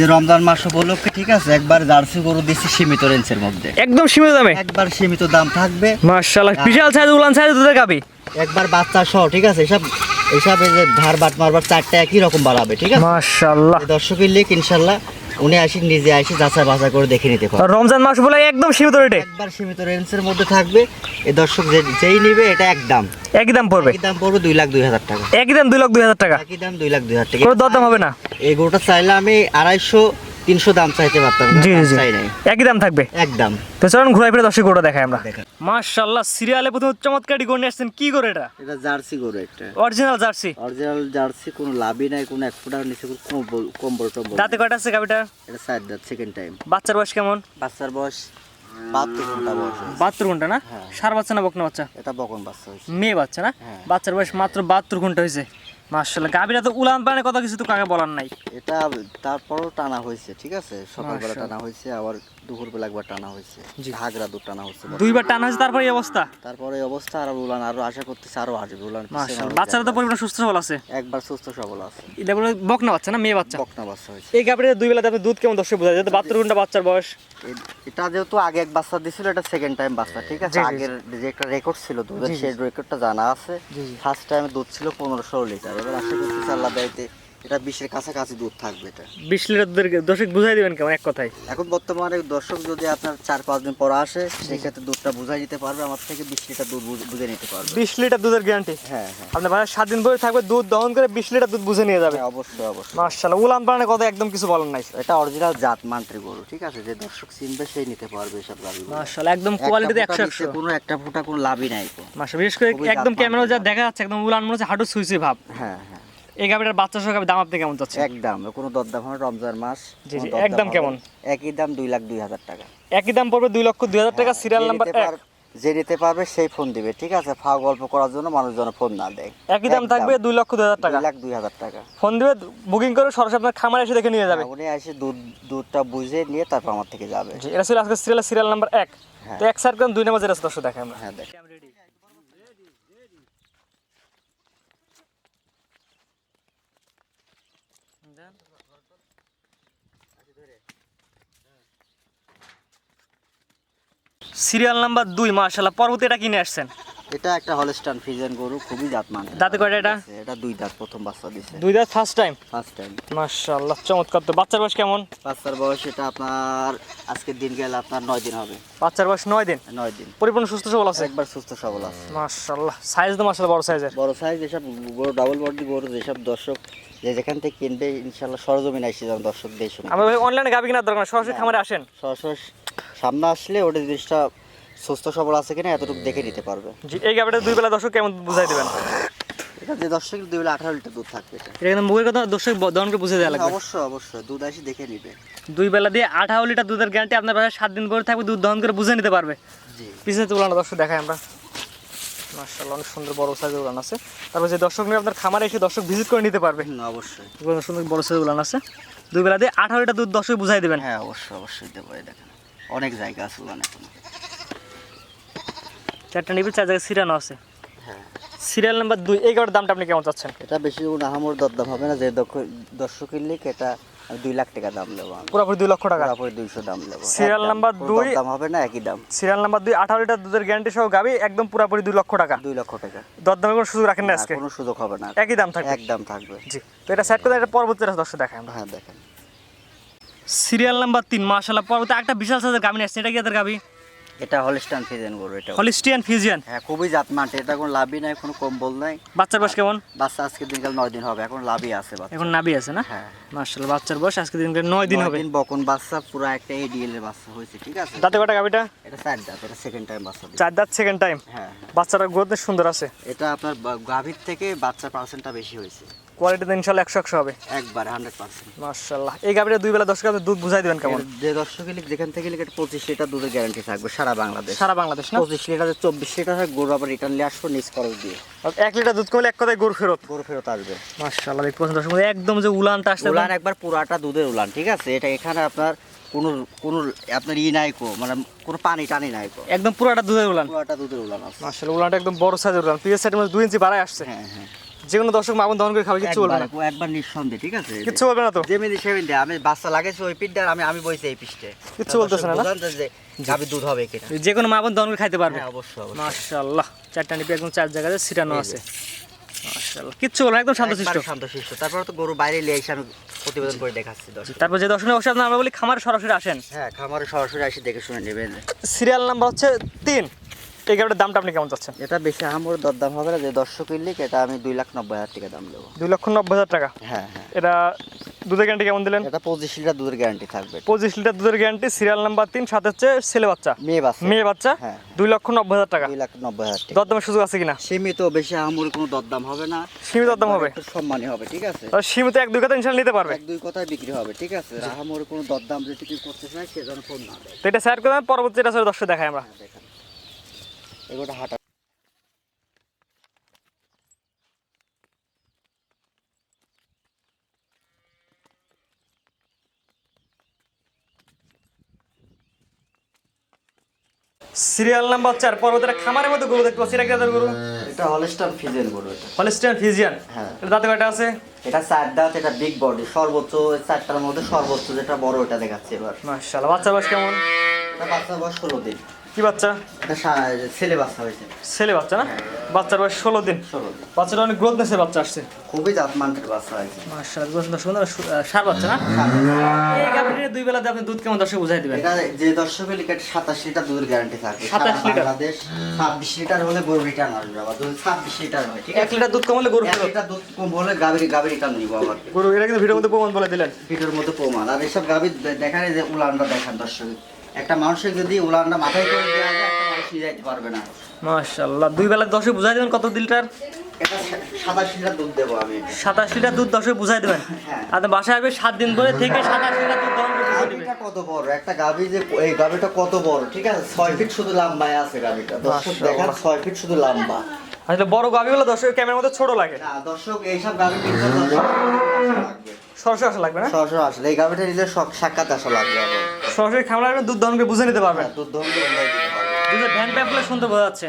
যে রমজান মাস উপলক্ষে ঠিক আছে একবার জার্সি গরু দিচ্ছি সীমিত রেঞ্জের মধ্যে। একদম সীমিত দামে? একবার সীমিত দাম থাকবে। মাশাআল্লাহ বিশাল সাইজ উলান সাইজ দুধের গাবি। একবার বাচ্চা সহ ঠিক আছে এসব এসব যে ধার বাট মারবার চারটা একই রকম বাড়াবে ঠিক আছে? মাশাআল্লাহ। দর্শকের লিখ ইনশাল্লাহ উনি আসি নিজে আসি যাচাই বাছাই করে দেখে নিতে পারেন রমজান মাস বলে একদম সীমিত রেটে। একবার সীমিত রেঞ্জের মধ্যে থাকবে। এ দর্শক যে- যেই নিবে এটা একদম একই দাম পড়বে? একই দাম পড়বে দুই লাখ দুই হাজার টাকা। একই দাম দুই লাখ দুই হাজার টাকা? একই দাম দুই লাখ দুই হাজার টাকা। কোনো দরদাম হবে না? এই গোটা চাইলে আমি আড়াইশো তিনশো দাম চাইতে পারতাম জি জি জি। চাই নাই। একই দাম থাকবে? একদম। তো চলুন ঘুরাই ফিরে দর্শক দেখাই আমরা। মাশাআল্লাহ সিরিয়ালে প্রথম চমৎকার নিয়ে আসছেন। কি করে এটা? এটা জার্সি গরু একটা। Original jersey? অরিজিনাল জার্সি কোনো লাভই নাই কোনো এক ফুটার নিচে কোনো কম্বল টম্বল দাঁতে কয়টা আছে গাবিটা এটা সাইড দাঁত সেকেন্ড টাইম বাচ্চার বয়স কেমন? বাচ্চার বয়স বাহাত্তর ঘণ্টা না? হ্যাঁ। সার বাচ্চা না বকনা বাচ্চা? এটা বকন বাচ্চা মেয়ে বাচ্চা না? হ্যাঁ। বাচ্চার বয়স মাত্র বাহাত্তর ঘণ্টা হয়েছে। মাশাআল্লাহ। গাবিরা তো উলান পানে কথা কিছু তো কাকে বলার নাই? এটা তারপরও টানা হয়েছে ঠিক আছে? সকালবেলা। টানা হয়েছে আবার দুপুরবেলা একবার টানা হয়েছে। ঘাগরা দুধ টানা হচ্ছে দুইবার টান হয়েছে তারপরে এই অবস্থা? তারপরে এই অবস্থা আর উলান আরও আশা করতেছে আরও আসবে। উলান বাচ্চারা তো পরিমাণ সুস্থ সবল আছে। একবার সুস্থ সবল আছে। এটা বলে বকনা বাচ্চা না মেয়ে বাচ্চা? বকনা বাচ্চা হয়েছে। এই গাবিটা দুই আপনি দুধ কেমন দর্শক বোঝা যায় বাহাত্তর ঘণ্টা বাচ্চার বয়স। এটা যেহেতু আগে এক বাচ্চা দিছিল এটা সেকেন্ড টাইম বাচ্চা ঠিক আছে? আগের যে একটা রেকর্ড ছিল দুধের। সেই রেকর্ডটা জানা আছে। ফার্স্ট টাইমে দুধ ছিল পনেরো ষোলো লিটার। এবার আশা করতেছি আল্লাহ দায়িত্বে এটা বিশের কাছাকাছি দুধ থাকবে এটা। বিশ লিটার দর্শক বুঝাই দিবেন কেমন? এক কথায়। এখন বর্তমানে দর্শক যদি আপনার চার পাঁচ দিন পর আসে সেক্ষেত্রে দুধটা বুঝাই দিতে পারবে আমার থেকে বিশ লিটার দুধ বুঝে- নিতে পারবে। বিশ লিটার দুধের গ্যারান্টি হ্যাঁ হ্যাঁ। আপনার ভাই সাত দিন ধরে থাকবে দুধ দহন করে বিশ লিটার দুধ বুঝে নিয়ে যাবে। হ্যাঁ, অবশ্যই অবশ্যই। মার্শাল্লাহ উলান পালানের কথা একদম কিছু বলার নাই। এটা অরিজিনাল জাত মান্ত্রী গরু ঠিক আছে? যে দর্শক চিনবে সেই নিতে পারবে এসব গাড়ি মার্শাল্লাহ একদম কোয়ালিটিতে একশো একশো। কোনো একটা ফুটা কোনো লাভই নাই মার্শাল বিশেষ করে একদম ক্যামেরা যা দেখা যাচ্ছে একদম উলান মনে হচ্ছে হাঁটু সুইসি ভাব। হ্যাঁ হ্যাঁ। এই গাবিটার বাচ্চা সহ দাম আপনি কেমন চাচ্ছেন? একদম কোনো দরদাম হয় রমজান মাস জি, জি, একদম কেমন? একই দাম দুই লাখ দুই হাজার টাকা। একই দাম পড়বে দুই লক্ষ দুই হাজার টাকা সিরিয়াল নাম্বার এক। যে নিতে পারবে সেই ফোন দিবে ঠিক আছে? ফাও গল্প করার জন্য মানুষ যেন ফোন না দেয়। একই দাম থাকবে দুই লক্ষ দুই হাজার টাকা। লাখ দুই হাজার টাকা। ফোন দিবে বুকিং করে সরাসরি আপনার খামারে এসে দেখে নিয়ে যাবে। উনি এসে দুধ দুধটা বুঝে নিয়ে তারপর আমার থেকে যাবে। এটা ছিল আজকে সিরিয়াল সিরিয়াল নাম্বার এক। হ্যাঁ। তো এক সাইড দুই নাম্বার যেটা দর্শক দেখে আমরা। হ্যাঁ দেখ সিরিয়াল নাম্বার দুই মার্শাল্লাহ পরবর্তী এটা কিনে আসছেন? এটা একটা হলস্টান ফিজেন গরু খুবই জাত মানে দাঁতে কয়টা এটা? এটা দুই দাঁত প্রথম বাচ্চা দিছে। দুই দাঁত ফার্স্ট টাইম ফার্স্ট টাইম মার্শাল্লাহ চমৎকার তো। বাচ্চার বয়স কেমন? বাচ্চার বয়স এটা আপনার আজকের দিন গেলে আপনার নয় দিন হবে। বাচ্চার বয়স নয় দিন? নয় দিন। পরিপূর্ণ সুস্থ সবল আছে? একবার সুস্থ সবল আছে। মার্শাল্লাহ সাইজ তো মার্শাল্লাহ বড় সাইজের বড় সাইজ যেসব গরু ডাবল বডি গরু যেসব দর্শক যে যেখান থেকে কিনবে ইনশাল্লাহ সরজমিন আসছে যেন দর্শক দেশ আমরা অনলাইনে গাবি কেনার দরকার সরাসরি খামারে আসেন। সরাসরি সামনে আসলে ওটা জিনিসটা সুস্থ সবল আছে কিনা এতটুকু দেখে নিতে পারবে। জি এই গাবিটা দুই বেলা দর্শক কেমন বুঝাই দেবেন? এটা যে দর্শক দুই বেলা আঠারো লিটার দুধ থাকবে। এটা কিন্তু মুখের কথা দর্শক দনকে বুঝে দেওয়া লাগবে। অবশ্যই অবশ্যই দুধ আসি দেখে নিবে। দুই বেলা দিয়ে আঠারো লিটার দুধের গ্যারান্টি আপনার পাশে সাত দিন পরে থাকবে দুধ দহন করে বুঝে নিতে পারবে। জি। পিছনে তুলানো দর্শক দেখাই আমরা। মার্শাল্লাহ অনেক সুন্দর বড় সাইজের উলান আছে। তারপর যে দর্শক নিয়ে আপনার খামারে এসে দর্শক ভিজিট করে নিতে পারবে। অবশ্যই। সুন্দর বড় সাইজের উলান আছে। দুই বেলা দিয়ে আঠারো লিটার দুধ দর্শক বুঝাই দেবেন। হ্যাঁ অবশ্যই অবশ্যই দেবো এই দেখেন। অনেক জায়গা আছে এখন চারটা নিবি চার জায়গায় সিরিয়ানো আছে। হ্যাঁ। সিরিয়াল নাম্বার দুই এই গাড়ির দামটা আপনি কেমন চাচ্ছেন? এটা বেশি আহামর দরদাম হবে না যে দর্শকের লিখ এটা দুই লাখ টাকা দাম নেব পুরোপুরি দুই লক্ষ টাকা? তারপরে দুইশো দাম নেব। Serial number দুই। দাম হবে না একই দাম। সিরিয়াল নাম্বার দুই আঠারো লিটার দুধের গ্যারান্টি সহ গাবি একদম পুরোপুরি দুই লক্ষ টাকা। দুই লক্ষ টাকা। দরদামের কোনো সুযোগ রাখেন না আজকে? কোনো সুযোগ হবে না। একই দাম থাকবে? এক দাম থাকবে। জি। তো এটা সেট করে এটা পরবর্তী দর্শক আমরা। হ্যাঁ দেখেন। সিরিয়াল নাম্বার তিন মাশাল্লাহ পরবর্তী একটা বিশাল সাইজের গাবি নিয়ে আসছে। এটা কি এদের গাবি এটা হলিস্টান ফিজেন গরু এটা। হলিস্টিয়ান ফিজিয়ান হ্যাঁ খুবই জাত মানতে এটা কোনো লাভই নাই কোনো কম্বল নাই। বাচ্চার বয়স কেমন? বাচ্চা আজকে দিনকাল নয় দিন হবে এখন লাভই আছে বাচ্চা। এখন নাবি আছে না? হ্যাঁ। মাশাল্লাহ বাচ্চার বয়স আজকে দিন করে নয় দিন হবে। দিন বকন বাচ্চা পুরো একটা এডিএল এর বাচ্চা হয়েছে ঠিক আছে? দাঁতে কটা গাবিটা এটা চার দাঁত এটা সেকেন্ড টাইম বাচ্চা। চার দাঁত সেকেন্ড টাইম হ্যাঁ। বাচ্চারা গ্রোথ সুন্দর আছে। এটা আপনার গাভীর থেকে বাচ্চার পার্সেন্টটা বেশি হয়েছে। কোয়ালিটিতে ইনশাল্লাহ একশো একশো হবে। একবার হান্ড্রেড পার্সেন্ট মাশাল্লাহ। এই গাবিটা দুই বেলা দশ দুধ বুঝাই দেবেন কেমন? যে দর্শকের যেখান থেকে লিখ পঁচিশ লিটার দুধের গ্যারান্টি থাকবে সারা বাংলাদেশ। সারা বাংলাদেশ না? পঁচিশ লিটার চব্বিশ লিটার গরু আবার রিটার্ন নিয়ে আসব নিজ খরচ দিয়ে। এক লিটার দুধ কমলে এক কথায় গরু ফেরত। গরু ফেরত আসবে। মাশাল্লাহ দেখতে পাচ্ছেন দর্শক একদম যে উলানটা আসছে। উলান একবার পুরাটা দুধের উলান ঠিক আছে? এটা এখানে আপনার কোনো কোনো আপনার ই নাই কো মানে কোনো পানি টানি নাই কো। একদম পুরোটা দুধের উলান। পুরাটা দুধের উলান আছে। মাশাল্লাহ উলানটা একদম বড় সাইজের উলান। পিএস সাইডের মধ্যে দুই ইঞ্চি বাড়ায় আসছে। হ্যাঁ হ্যাঁ। যে কোনো দর্শক মামন দহন করে খাবে কিচ্ছু বলবে না। একবার নিঃসন্দেহে ঠিক আছে? কিচ্ছু বলবে না তো? যেমিনি সেমিনি আমি বাচ্চা লাগাইছি ওই পিঠটা আমি আমি বইছি এই পিঠে বলতেছে না, না? যে গাবি দুধ হবে কিনা। যে কোনো মামন দহন করে খাইতে পারবে। হ্যাঁ অবশ্যই অবশ্যই। মাশাআল্লাহ চারটা নিপি একদম চার আছে। মাশাআল্লাহ কিচ্ছু বলবে একদম শান্তশিষ্ট একবারে শান্তশিষ্ট। তারপর তো গরু বাইরে নিয়ে এসে আমি প্রতিবেদন করে দেখাচ্ছি তারপর যে দর্শক অবশ্যই আমরা বলি খামার সরাসরি আসেন। হ্যাঁ খামারে সরাসরি এসে দেখে শুনে নেবেন। সিরিয়াল নাম্বার হচ্ছে তিন। এই গাড়িটার দামটা আপনি কেমন চাচ্ছেন? এটা বেশি দরদাম হবে না যে দর্শক এটা আমি দুই লাখ নব্বই হাজার টাকা দাম দেবো। দুই লক্ষ নব্বই হাজার টাকা? হ্যাঁ হ্যাঁ। এটা দুধের গ্যারান্টি কেমন দিলেন? এটা পঁচিশ লিটার দুধের গ্যারান্টি থাকবে। পঁচিশ লিটার দুধের গ্যারান্টি সিরিয়াল নাম্বার তিন সাথে হচ্ছে ছেলে বাচ্চা। মেয়ে বাচ্চা। মেয়ে বাচ্চা হ্যাঁ। দুই লক্ষ নব্বই হাজার টাকা। দুই লাখ নব্বই হাজার টাকা। দরদামের সুযোগ আছে কিনা? সীমিত বেশি কোনো দরদাম হবে না। সীমিত দরদাম হবে? সম্মানী হবে ঠিক আছে? সীমিত এক দুই কথা ইনশাল্লাহ নিতে পারবে। এক দুই কথায় বিক্রি হবে ঠিক আছে? কোনো দরদাম যদি কেউ করতে চায় সে যেন ফোন না এটা শেয়ার করে পরবর্তী এটা দর্শক দেখাই আমরা। হ্যাঁ, এগুলো হাঁটা। সিরিয়াল নাম্বার চার পরবর্তী একটা খামারের মধ্যে গরু দেখতে পাচ্ছি। এটা কি জাতের গরু? এটা হলস্টার ফিজেন গরু এটা। Holstein Friesian? হ্যাঁ। এটা দাঁতে কয়টা আছে? এটা চার দাঁত এটা বিগ বডি সর্বোচ্চ এই চারটার মধ্যে সর্বোচ্চ যেটা বড় এটা দেখাচ্ছে এবার। মাশাআল্লাহ বাচ্চা বয়স কেমন? এটা বাচ্চা বয়স ষোলো দিন। কি বাচ্চা? ছেলে বাচ্চা হয়েছে। ছেলে বাচ্চা না? বাচ্চার বয়স ষোলো দিন। বাচ্চাটা অনেক গ্রোথ নেছে বাচ্চা আসছে। খুবই বাচ্চা হয়েছে। মাশাআল্লাহ সুন্দর সুন্দর সার বাচ্চা না? এই গাভীর দুই বেলাতে আপনি দুধ কেমন দর্শক বুঝাই দিবেন? এটা যে দর্শক লিটার সাতাশ লিটার দুধের গ্যারান্টি থাকবে। 27 লিটার? বাংলাদেশ ছাব্বিশ লিটার হলে গরু রিটার্ন আসবে আবার লিটার হয় ঠিক লিটার দুধ কমালে গরু লিটার দুধ কম হলে গাভীর গাভীর রিটার্ন নিবো আবার। গরু এটা কিন্তু ভিডিওর মধ্যে প্রমাণ বলে দিলেন। ভিডিওর মধ্যে প্রমাণ। আর এসব গাভীর এই যে উলানটা দেখান দর্শক। একটা মানুষের যদি উলানটা মাথায় করে দেওয়া যায় একটা মানুষ নিয়ে যাইতে পারবে না। মাশাআল্লাহ। দুই বেলা দর্শক বুঝাই দেবেন কত লিটার এটা সাতাশ লিটার দুধ দেবো আমি। সাতাশ লিটার দুধ বুঝাই দেবেন? হ্যাঁ। আপনি বাসায় আসবে দিন ধরে থেকে সাতাশ লিটার দুধ দহন কত বড়? একটা গাভী যে এই গাভীটা কত বড়? ঠিক আছে ছয় ফিট শুধু লম্বায় আছে গাভীটা। দর্শক। দেখান ফিট শুধু লম্বা। আসলে বড় গাভিগুলো দর্শক ক্যামেরার মধ্যে ছোট লাগে। না দর্শক এইসব কিনতে লাগবে সরাসরি আসা লাগবে না? সরাসরি আসলে এই গাভিটা নিলে সাক্ষাৎ আসা লাগবে সরাসরি খামার লাগবে দুধ দহনকে বুঝে নিতে পারবেন। হ্যাঁ, দুধ দহনকে দুধের ভ্যান প্যাপলে শুনতে বোঝা যাচ্ছে।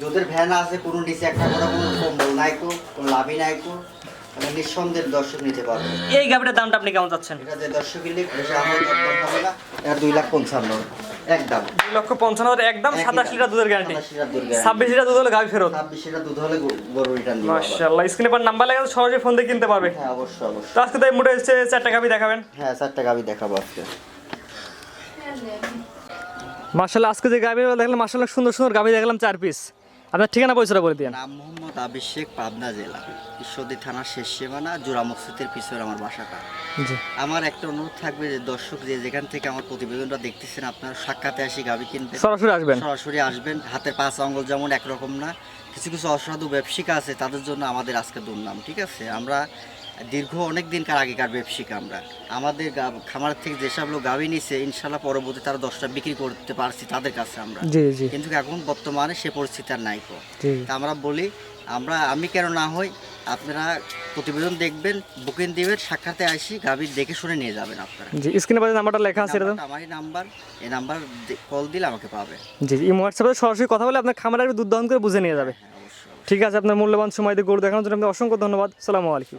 দুধের ভ্যান আছে কোনো নিচে একটা করে কোনো কম্বল নাইকো কোনো লাভই নাইকো মানে নিঃসন্দেহে দর্শক নিতে পারবে। এই গাভিটার দামটা আপনি কেমন চাচ্ছেন? এটা যে দর্শক নিলে বেশি আমার দরদাম হবে না এটা দুই লাখ পঞ্চান্ন। একদম। দুই লক্ষ পঞ্চান্ন হাজার একদম সাতাশ লিটার দুধের গ্যারান্টি 27 লিটার দুধের guarantee। ছাব্বিশ লিটার দুধ হলে গাড়ি ফেরত। ছাব্বিশ লিটার দুধ হলে গরু- রিটার্ন মাশাআল্লাহ স্ক্রিনে পর নাম্বার লাগালে সরাসরি ফোন দিয়ে কিনতে পারবে। হ্যাঁ অবশ্যই অবশ্যই। তো আজকে তাই মোটে হচ্ছে চারটা গাভি দেখাবেন। হ্যাঁ চারটা গাভি দেখাবো আজকে। মার্শাল্লাহ আজকে যে গাভি দেখলাম মার্শাল্লাহ সুন্দর সুন্দর গাভি দেখলাম চার পিস আপনার ঠিকানা পরিচয় বলে দিন নাম মোহাম্মদ আবিষেক পাবনা জেলা। ঈশ্বরদী থানার শেষ সীমানা জোড়া মসজিদের পিছনে আমার বাসাটা জি। আমার একটা অনুরোধ থাকবে যে দর্শক যে যেখান থেকে আমার প্রতিবেদনটা দেখতেছেন আপনারা সাক্ষাতে আসি গাবি কিনতে। সরাসরি আসবেন। সরাসরি আসবেন। হাতের পাঁচ আঙ্গুল যেমন একরকম না কিছু কিছু অসাধু ব্যবসিকা আছে তাদের জন্য আমাদের আজকে দুর্নাম ঠিক আছে? আমরা দীর্ঘ অনেক দিনকার আগেকার ব্যবসিকা আমরা। আমাদের খামার থেকে যেসব লোক গাভি নিছে ইনশাল্লাহ পরবর্তী তারা দশটা বিক্রি করতে পারছি তাদের কাছে আমরা। জি জি। কিন্তু এখন বর্তমানে সে পরিস্থিতি আর নাই আমরা বলি আমরা আমি কেন না হই আপনারা প্রতিবেদন দেখবেন বুকিং দিবেন সাক্ষাতে আসি গাভি দেখে শুনে নিয়ে যাবেন আপনারা। জি স্ক্রিনে পাশে নাম্বারটা লেখা আছে তো? নাম্বার এই নাম্বার কল দিলে আমাকে পাবে। জি জি হোয়াটসঅ্যাপে সরাসরি কথা বলে আপনার খামারের দুধ দহন করে বুঝে নিয়ে যাবে। হ্যাঁ ঠিক আছে আপনার মূল্যবান সময় দিয়ে গরু দেখানোর জন্য আপনাকে অসংখ্য ধন্যবাদ। সালামু আলাইকুম।